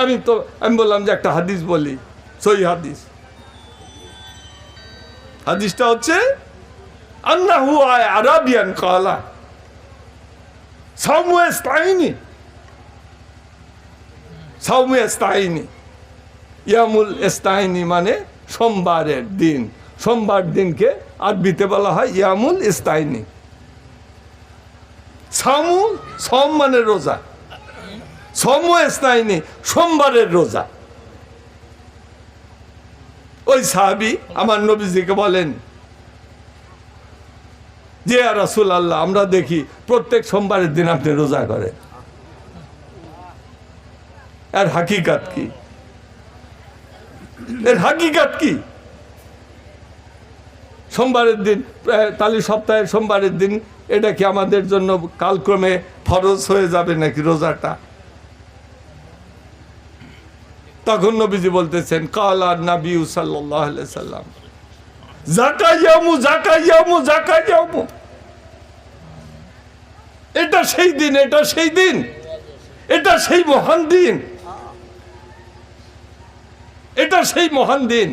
আমি তো, আমি বললাম যে একটা হাদিস বলি সই হাদিস। হাদিসটা হচ্ছে, আন্নাহু আয় আরাবিয়ান কালা। সামু এস্তাইনি সামু এস্তাইনি ইয়ামুল এস্তাইনি মানে সোমবারের দিন। সোমবার দিনকে আরবিতে বলা হয় ইয়ামুল ইস্তাইনি সামু, সম মানে রোজা। সম ইস্তাইনি সোমবারের রোজা। ওই সাহাবি আমার নবীজিকে বলেন, যে রাসুল আল্লাহ আমরা দেখি প্রত্যেক সোমবারের দিন আপনি রোজা করেন। এর হাকিকাত কি? এর হাকিকাত কি? সোমবারের দিন তাহলে সপ্তাহের সোমবারের দিন, এটা কি আমাদের জন্য কালক্রমে ফরজ হয়ে যাবে নাকি রোজাটা? তখন নবীজি বলতেছেন, কালা নবী সাল্লাহ সাল্লাম। এটা সেই দিন, এটা সেই দিন, এটা সেই মহান দিন, এটা সেই মহান দিন।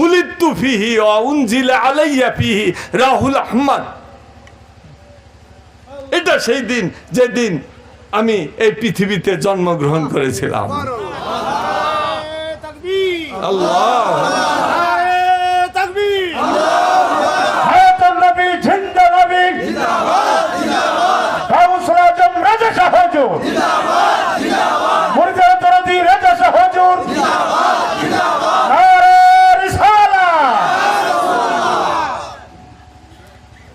বুলিত্তু ফিহি অউনজিলা আলাইয়া ফিহি রাহুল আহমদ। এটা সেই দিন, যেদিন আমি এই পৃথিবীতে জন্মগ্রহণ করেছিলাম আল্লাহ হায়াতুন নবী জিন্দা নবী গাউস রাজম রাজা শাহ হুজুর মুর্জা তরদি রাজা শাহ হুজুর নারে রিসালা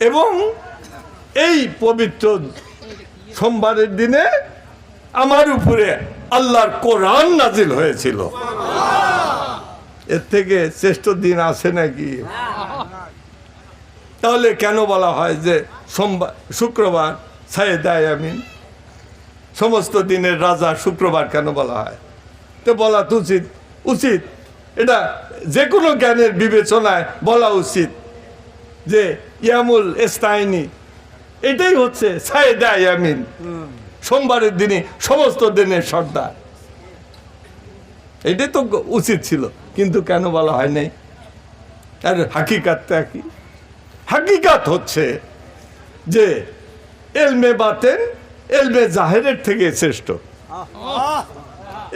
এবং এই পবিত্র সোমবারের দিনে আমার উপরে আল্লাহর কোরআন নাজিল হয়েছিল। এর থেকে শ্রেষ্ঠ দিন আছে নাকি? তাহলে কেন বলা হয় যে সোমবার, শুক্রবার? সাইদায় আমিন। সমস্ত দিনের রাজা শুক্রবার কেন বলা হয়? তো বলা তো উচিত উচিত। এটা যে কোনো জ্ঞানের বিবেচনায় বলা উচিত যে ইয়ামুল এস্তাইনি, এটাই হচ্ছে সাইদা ইয়ামিন সোমবারের দিনে সমস্ত দিনের সর্দার। এটাই তো উচিত ছিল। কিন্তু কেন বলা হয় নাই? আর হাকিকাতটা কি? হাকিকাত হচ্ছে যে এলমে বাতেন, এলমে জাহেরের থেকে শ্রেষ্ঠ।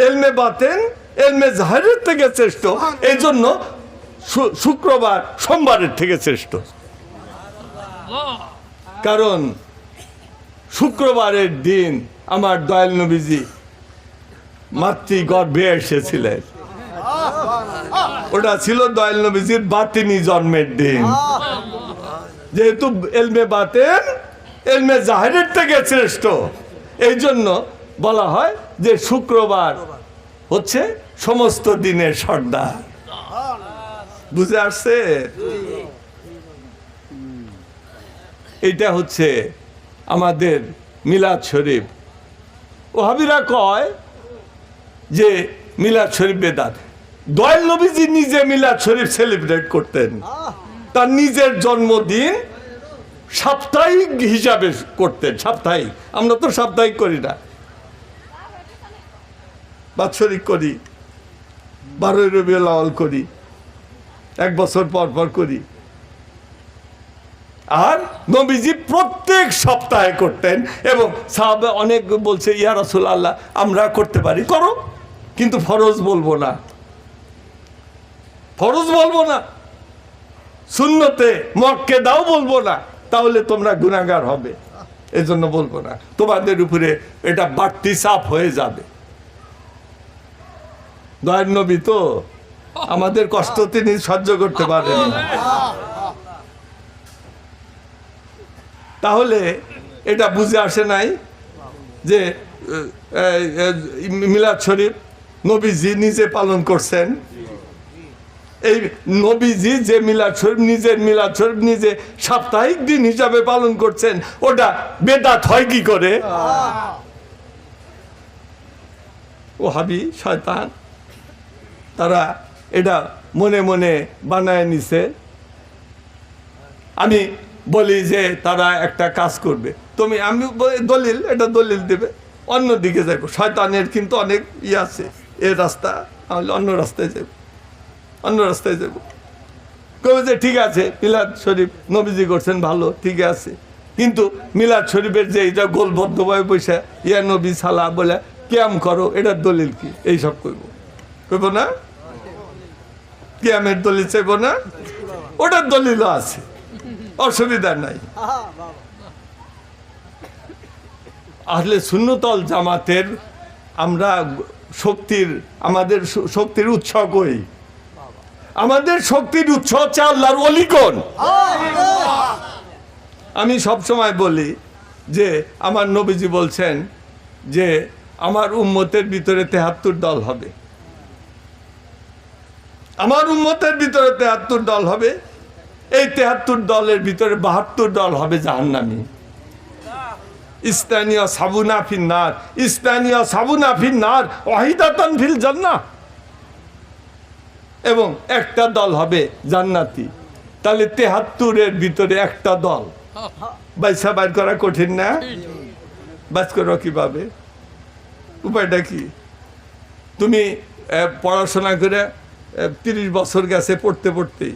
এলমে বাতেন, এলমে জাহেরের থেকে শ্রেষ্ঠ। এই জন্য শুক্রবার, সোমবারের থেকে শ্রেষ্ঠ। কারণ শুক্রবারের দিন আমার দয়াল নবীজি মাতৃ গর্ভে এসেছিলেন। ওটা ছিল দয়াল নবীজির বাতিনি জন্মের দিন। যেহেতু এলমে বাতেন, এলমে জাহেরের থেকে শ্রেষ্ঠ। এই জন্য বলা হয় যে শুক্রবার হচ্ছে সমস্ত দিনের সর্দার। বুঝে আসছে? এটা হচ্ছে আমাদের মিলাদ শরীফ। ওহাবিরা কয় যে মিলাদ শরীফ বেদাত। দয়াল নবীজি নিজে মিলাদ শরীফ সেলিব্রেট করতেন। তার নিজের জন্মদিন সাপ্তাহিক হিসাবে করতেন সাপ্তাহিক। আমরা তো সাপ্তাহিক করি না। বাৎসরিক করি বারোই রবিউল আউয়াল করি এক বছর পর পর করি। আর নবীজি প্রত্যেক সপ্তাহে করতেন এবং সাহাবে অনেক বলছে ইয়া রসুল আল্লাহ আমরা করতে পারি। করো কিন্তু ফরজ বলব না। ফরজ বলব না। শূন্যতে মক্কে দাও বলব না। তাহলে তোমরা গুণাগার হবে। এজন্য বলব না। তোমাদের উপরে এটা বাড়তি চাপ হয়ে যাবে। দয়ের নবী তো আমাদের কষ্ট তিনি সহ্য করতে পারেন তাহলে এটা বুঝে আসে নাই যে মিলাদ শরীফ নবীজি নিজে পালন করছেন। এই নবীজি যে মিলাদ শরীফ নিজের মিলাদ শরীফ নিজে সাপ্তাহিক দিন হিসাবে পালন করছেন, ওটা বেদাত হয় কি করে? ও হাবি, শয়তান, তারা এটা মনে মনে বানায় নিছে। আমি বলি যে তারা একটা কাজ করবে। তুমি, আমি দলিল, এটা দলিল দেবে। অন্য দিকে যাইব। শয়তানের কিন্তু অনেক ইয়ে আছে। এ রাস্তা অন্য রাস্তায় যাব অন্য রাস্তায় যাব। কবে যে ঠিক আছে, মিলাদ শরীফ নবীজি করছেন ভালো ঠিক আছে। কিন্তু মিলাদ শরীফের যে এইটা গোলবদ্ধভাবে বসে, ইয়া নবী সালা বলে, ক্যাম করো, এটার দলিল কি? এইসব করব করব না? ক্যামের দলিল চাইব না? ওটার দলিলও আছে। অসুবিধা নাই। আসলে শূন্যতল জামাতের আমরা শক্তির, আমাদের শক্তির উৎস কই? আমাদের শক্তির উৎস হচ্ছে আল্লাহর অলিগণ আমি সব সময় বলি যে, আমার নবীজি বলছেন যে, আমার উম্মতের ভিতরে তেহাত্তর দল হবে। আমার উম্মতের ভিতরে তেহাত্তর দল হবে, এই তেহাত্তর দলের ভিতরে বাহাত্তর দল হবে জাহান্নামী। স্থানীয় সাবুনা ফিন্নার স্থানীয় সাবুনা ফিন্নার অহিদাতন ফিল জান্নাহ। এবং একটা দল হবে জান্নাতি। তাহলে তেহাত্তরের ভিতরে একটা দল। বাইসা বাইর করা কঠিন না? বাইস করো কীভাবে? উপায়টা কি? তুমি পড়াশোনা করে তিরিশ বছর গেছে পড়তে পড়তেই।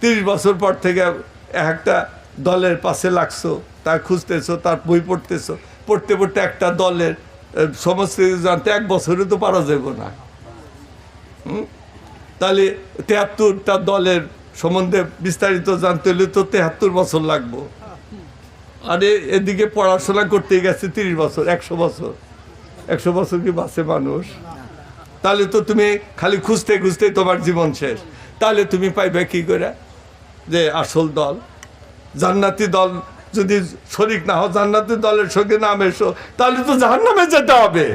তিরিশ বছর পর থেকে একটা দলের পাশে লাগছো, তা খুঁজতেছো, তার বই পড়তেছো। পড়তে পড়তে একটা দলের সমস্ত জানতে এক বছরে তো পারা যাবে না। হুম? তাহলে তেহাত্তরটা দলের সম্বন্ধে বিস্তারিত জানতে হলে তো তেহাত্তর বছর লাগবো। আর এদিকে পড়াশোনা করতে গেছে তিরিশ বছর, একশো বছর। একশো বছর কি বাঁচে মানুষ? তাহলে তো তুমি খালি খুঁজতে খুঁজতে তোমার জীবন শেষ। তাহলে তুমি পাইবে কি করে? যে আসল দল। জান্নাতি দল যদি শরিক না হও, জান্নাতি দলের সঙ্গে নাম এসো, তাহলে তো জাহান্নামে যেতে হবে।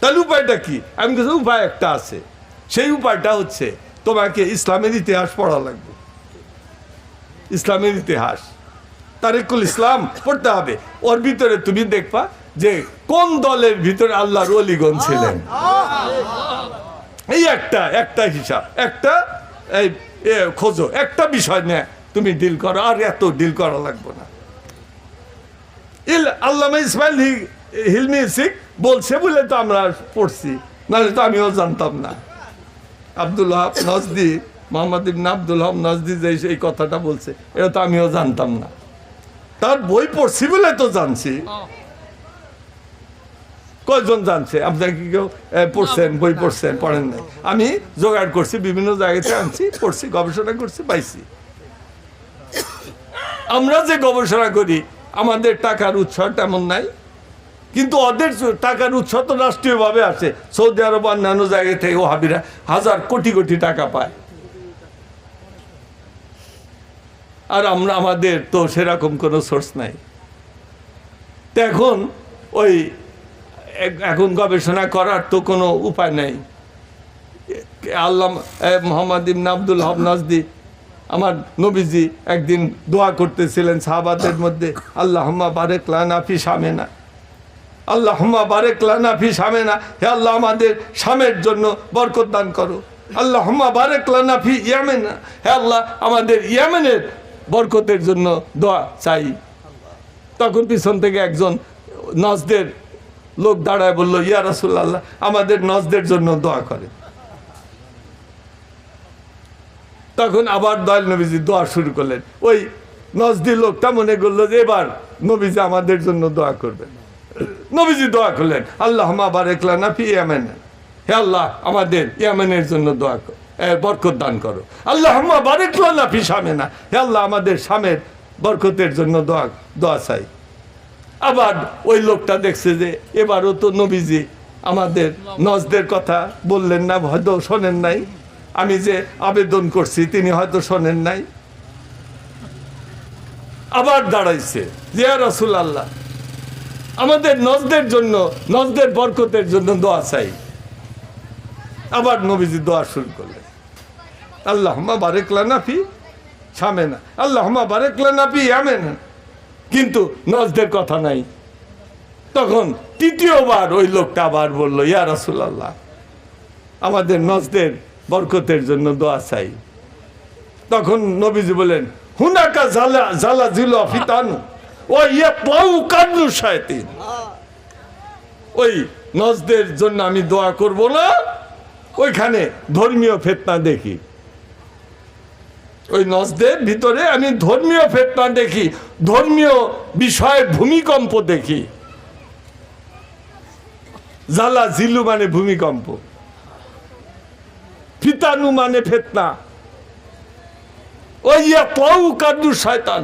তাহলে উপায়টা কি? আমি কিছু উপায় একটা আছে। সেই উপায়টা হচ্ছে তোমাকে ইসলামের ইতিহাস পড়া লাগবে। ইসলামের ইতিহাস। তারিকুল ইসলাম পড়তে হবে। ওর ভিতরে তুমি দেখবা যে কোন দলের ভিতরে আল্লাহর অলিগণ ছিলেন। এই একটা একটা হিসাব, একটা এই খোঁজো, একটা বিষয় নিয়ে তুমি ডিল করো, আর এত ডিল করা লাগবে না। ইল আল্লামা ইসমাইল হিলমি সিক বলছে বলে তো আমরা পড়ছি, নাহলে তো আমিও জানতাম না। Abdul Wahhab Najdi, Muhammad ibn Abdul Wahhab Najdi যে এই কথাটা বলছে, এটা তো আমিও জানতাম না। তার বই পড়ছি বলে তো জানছি। কয়জন জানছে? আপনার কি কেউ পড়ছেন, বই পড়ছেন, পড়েন নাই? আমি জোগাড় করছি, বিভিন্ন জায়গাতে আনছি, পড়ছি, গবেষণা করছি, পাইছি। আমরা যে গবেষণা করি, আমাদের টাকার উৎস তেমন নাই। কিন্তু ওদের টাকার উৎস তো রাষ্ট্রীয়ভাবে আছে। সৌদি আরব অন্যান্য জায়গা থেকে ওহাবিরা হাজার কোটি কোটি টাকা পায়। আর আমরা, আমাদের তো সেরকম কোনো সোর্স নাই। তো এখন ওই এখন গবেষণা করার তো কোনো উপায় নেই। আল্লাহ মোহাম্মদ ইবন আব্দুল হব নাজদি, আমার নবীজি একদিন দোয়া করতেছিলেন সাহাবাদের মধ্যে আল্লাহ বারেক লানা ফি সামেনা আল্লাহ বারেক লানা ফি সামেনা। হে আল্লাহ, আমাদের স্বামের জন্য বরকত দান করো। আল্লাহ বারেক লানা ফি ইয়ামেনা। হে আল্লাহ, আমাদের ইয়ামেনের বরকতের জন্য দোয়া চাই। তখন পিছন থেকে একজন নজদের লোক দাঁড়ায় বলল, ইয়া রাসুল্লাহ আমাদের নজদের জন্য দোয়া করে তখন আবার দয়াল নবীজি দোয়া শুরু করলেন। ওই নজদি লোকটা মনে করল যে, এবার নবীজি আমাদের জন্য দোয়া করবেন। নবীজি দোয়া করলেন আল্লাহ আবার একলা না ফি ইয়ামেন। হে আল্লাহ আমাদের ইয়ামেনের জন্য দোয়া কর বরকত দান করো। আল্লাহ বারেকলা না ফি সামে না হে আল্লাহ, আমাদের স্বামের বরকতের জন্য দোয়া দোয়া চাই। আবার ওই লোকটা দেখছে যে, এবারও তো নবীজি আমাদের নজদের কথা বললেন না, হয়তো শোনেন নাই। আমি যে আবেদন করছি, তিনি হয়তো শোনেন নাই। আবার দাঁড়াইছে জিয়া রসুল আল্লাহ আমাদের নজদের জন্য, নজদের বরকতের জন্য দোয়া চাই। আবার নবীজি দোয়া শুরু করলেন। আল্লাহ বারেকলা নাফি সামে না আল্লাহ বারেকলা নাফি আমে না কিন্তু নজদের কথা নাই। তখন তৃতীয়বার ওই লোকটা আবার বলল, ইয়া রাসূলুল্লাহ, আমাদের নজদের বরকতের জন্য দোয়া চাই। তখন নবীজি বলেন হুনাকা জালা জালা জিল ফিতানু ইয়ে কান্নু ওই নজদের জন্য আমি দোয়া করব না, ওইখানে ধর্মীয় ফেতনা দেখি। ওই নজদের ভিতরে আমি ধর্মীয় ফেতনা দেখি, ধর্মীয় বিষয়ে ভূমিকম্প দেখি। জালা জিলু মানে ভূমিকম্প। ফিতানু মানে ফেতনা। ওই ইয়া পাউ কাদু শয়তান।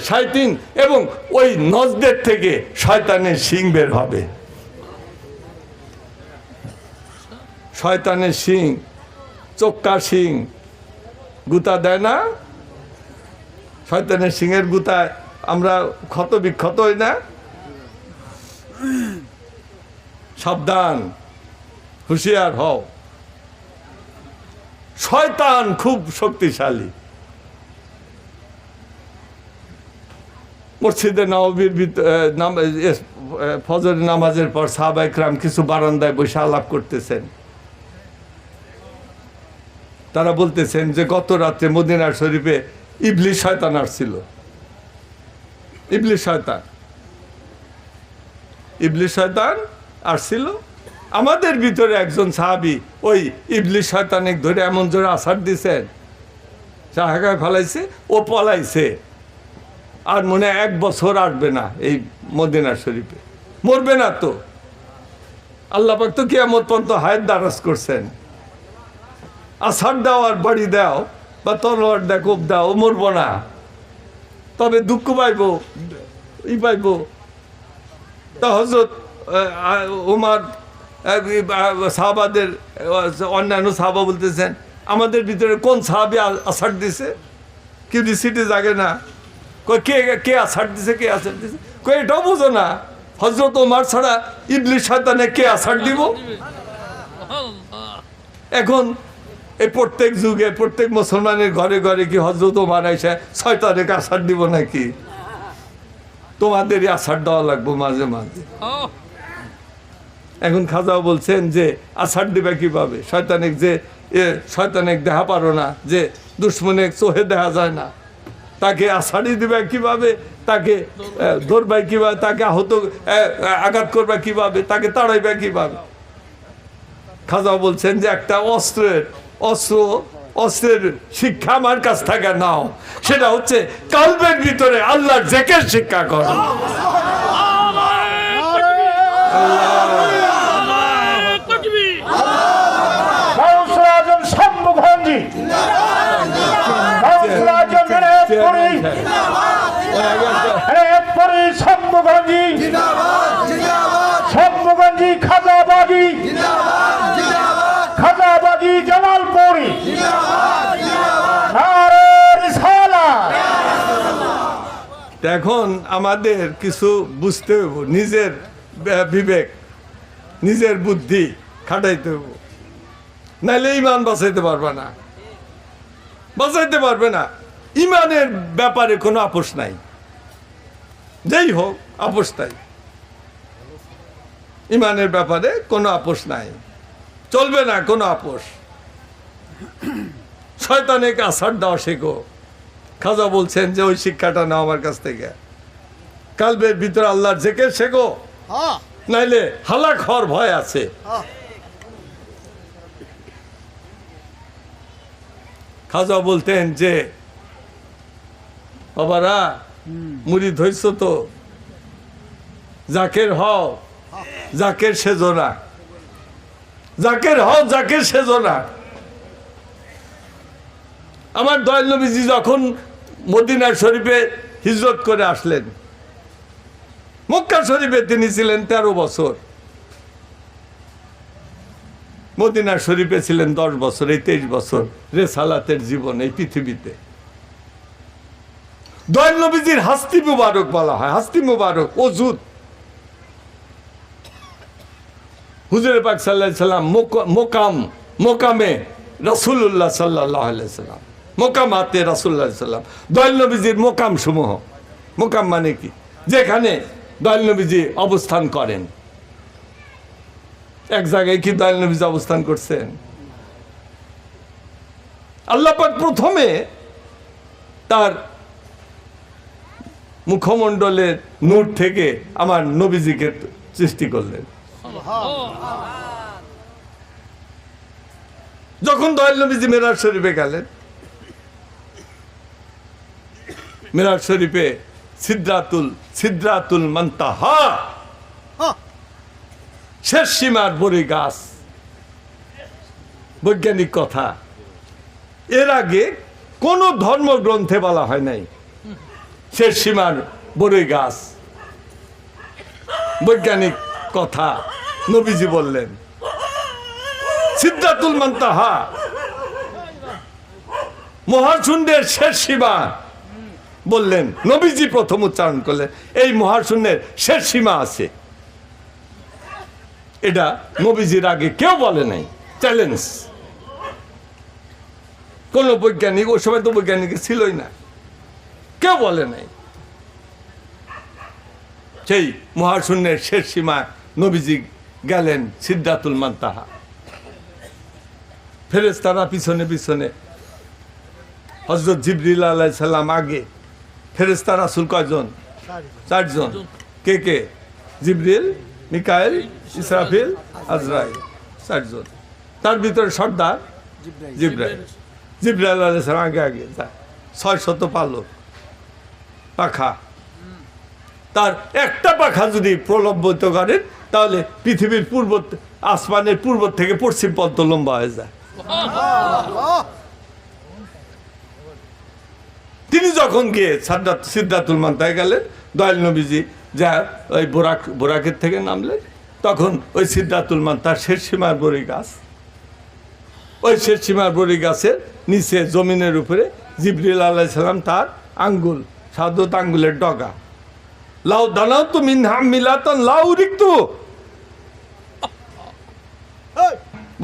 শয়তিন এবং ওই নজদের থেকে শয়তানের শিং বের হবে। শয়তানের শিং চোক্কা শিং, গুতা দেয় না। শয়তানের সিংয়ের গুতায় আমরা ক্ষত বিক্ষত হই না। সাবধান, হুঁশিয়ার হও। শয়তান খুব শক্তিশালী। মসজিদে নবীর ফজর নামাজের পর সাহাবাইকরাম কিছু বারান্দায় বসে আলাপ করতেছেন। তারা বলতেছেন যে, গত রাত্রে মদিনার শরীফে ইবলি শয়তান আসছিল। ইবলি শয়তান। ইবলি শয়তান আসছিল। আমাদের ভিতরে একজন সাহাবি ওই ইবলি শয়তানিক ধরে এমন জোরে আসার দিছেন। চাহাগায় ফেলাইছে, ও পলাইছে। আর মনে এক বছর আসবে না এই মদিনার শরীফে। মরবে না তো। আল্লাহ পাক তো কিয়ামত পর্যন্ত হায়াত দারাজ করছেন। আসার দাও আর বাড়ি দাও বা তলোয়ার দেখ দাও মরবো না। তবে দুঃখ পাইব, ই পাইব। তা হজরত ওমার সাহাবাদের অন্যান্য সাহাবা বলতেছেন, আমাদের ভিতরে কোন সাহাবি আসার দিছে? কেউ সিটে জাগে না। কই কে কে আসার দিছে, কে আসার দিছে? কই এটাও বোঝো না। হজরত ওমার ছাড়া ইবলিশ শয়তানে কে আসার দিব? এখন এই প্রত্যেক যুগে, প্রত্যেক মুসলমানের ঘরে ঘরে কি হজরত ওমার এসে শয়তানে আসার দিব নাকি? তোমাদেরই আসার দেওয়া লাগবো মাঝে মাঝে। এখন খাজাও বলছেন যে আষাঢ় দিবে কীভাবে? শয়তানিক যে শয়তানিক দেখা পারো না, যে দুশ্মনে চোহে দেখা যায় না। তাকে আষাঢ়ি দিবে কীভাবে? তাকে ধরবে কীভাবে? তাকে আহত আঘাত করবে কীভাবে? তাকে তাড়াইবে কীভাবে? খাজা বলছেন যে একটা অস্ত্রের অস্ত্র অস্ত্রের শিক্ষা আমার কাছ থেকে নাও। সেটা হচ্ছে কালবের ভিতরে আল্লাহর জেকের শিক্ষা করো। গাউসুল খাজাবাগি। খাজাবাগি জালালপুরি এখন আমাদের কিছু বুঝতে হইব নিজের বিবেক নিজের বুদ্ধি খাটাইতে হইব। নাইলে ইমান বাঁচাইতে পারবে না। বাঁচাইতে পারবে না। ইমানের ব্যাপারে কোনো আপোষ নাই। যেই হোক আপোষ নাই ইমানের ব্যাপারে কোনো আপোষ নাই। চলবে না কোনো আপোষ। শয়তানেক আসার দেওয়া শেখো। খাজা বলছেন যে ওই শিক্ষাটা নাও আমার কাছ থেকে। কালবের ভিতরে আল্লাহর জেকে শেখো। নাইলে হালাক হওয়ার ভয় আছে। খাজা বলতেন যে বাবারা মুড়ি ধৈর্য তো। জাকের হও জাকের সেজো না জাকের হও জাকের সেজো না আমার দয়াল নবীজি যখন মদিনার শরীফে হিজরত করে আসলেন, মক্কা শরীফে তিনি ছিলেন তেরো বছর। মদিনার শরীফে ছিলেন দশ বছর, এই তেইশ বছর রেসালাতের জীবন এই পৃথিবীতে। দয়াল হাস্তি মুবারক বলা হয়, হাস্তি মুবারক অজুদ হুজুর পাক সাল্লাহ সাল্লাম মোক- মোকাম, মোকামে রসুল্লাহ সাল্লাহ সাল্লাম, মোকামাতে রসুল্লাহ সাল্লাম। দয়াল মোকাম সমূহ মোকাম মানে কি? যেখানে দয়াল অবস্থান করেন। এক জায়গায় কি দয়াল অবস্থান করছেন? আল্লাহ পাক প্রথমে তার মুখমণ্ডলের নূর থেকে আমার নবীজিকে সৃষ্টি করলেন। যখন দয়াল নবীজি মেরাজ শরীফে গেলেন, মেরাজ শরীফে সিদ্রাতুল সিদ্রাতুল মন্তাহা, শেষ সীমার বড়ি গাছ, বৈজ্ঞানিক কথা। এর আগে কোনো ধর্মগ্রন্থে বলা হয় নাই। শেষ সীমার বড়ই গাছ। বৈজ্ঞানিক কথা নবীজি বললেন, সিদ্ধাতুল মন্তাহা মহাশূন্যের শেষ সীমা। বললেন, নবীজি প্রথম উচ্চারণ করলেন, এই মহাশূন্যের শেষ সীমা আছে। এটা নবীজির আগে কেউ বলে নাই, চ্যালেঞ্জ। কোন বৈজ্ঞানিক, ওই সময় তো বৈজ্ঞানিক ছিলই না। কেউ বলে নাই। সেই মহাশূন্যের শেষ সীমায় নবীজি গেলেন সিদ্ধাতুল মান্তাহা। ফেরেস্তারা পিছনে পিছনে হজরত জিবরিল আলাহ সাল্লাম আগে ফেরেস্তা রাসুল কয়জন? চারজন। কে কে? জিবরিল মিকাইল ইসরাফিল আজরাইল চারজন। তার ভিতরে সর্দার জিব্রাইল। জিব্রাইল। আলাহ সাল্লাম আগে আগে। যায় ছয় শত পালক। পাখা। তার একটা পাখা যদি প্রলম্বিত করেন তাহলে পৃথিবীর পূর্ব, আসমানের পূর্ব থেকে পশ্চিম পর্যন্ত লম্বা হয়ে যায়। তিনি যখন গিয়ে সাদ্দাত সিদ্ধাতুল মান্তায় গেলেন, দয়াল নবীজি যা ওই বোরাক, বোরাকের থেকে নামলেন, তখন ওই সিদ্ধাতুল মান্তার শেষ সীমার বড়ি গাছ, ওই শেষ সীমার বড়ি গাছের নিচে জমিনের উপরে জিবরিল আলাহ সাল্লাম তার আঙ্গুল সাদত আঙ্গুলের ডগা। লাউ দানাও তো মিনহাম মিলাতন লাউ রিক্তু।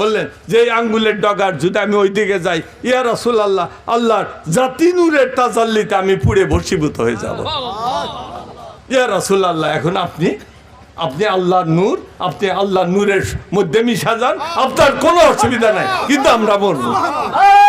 বললেন, যে আঙ্গুলের ডগার যদি আমি ওই দিকে যাই, ইয়া রাসুল আল্লাহ আল্লাহর জাতি নূরের তাজাল্লিতে আমি পুড়ে ভস্মীভূত হয়ে যাব। ইয়া রাসুল আল্লাহ এখন আপনি আপনি আল্লাহর নূর, আপনি আল্লাহর নূরের মধ্যে মিশা যান, আপনার কোনো অসুবিধা নাই, কিন্তু আমরা এই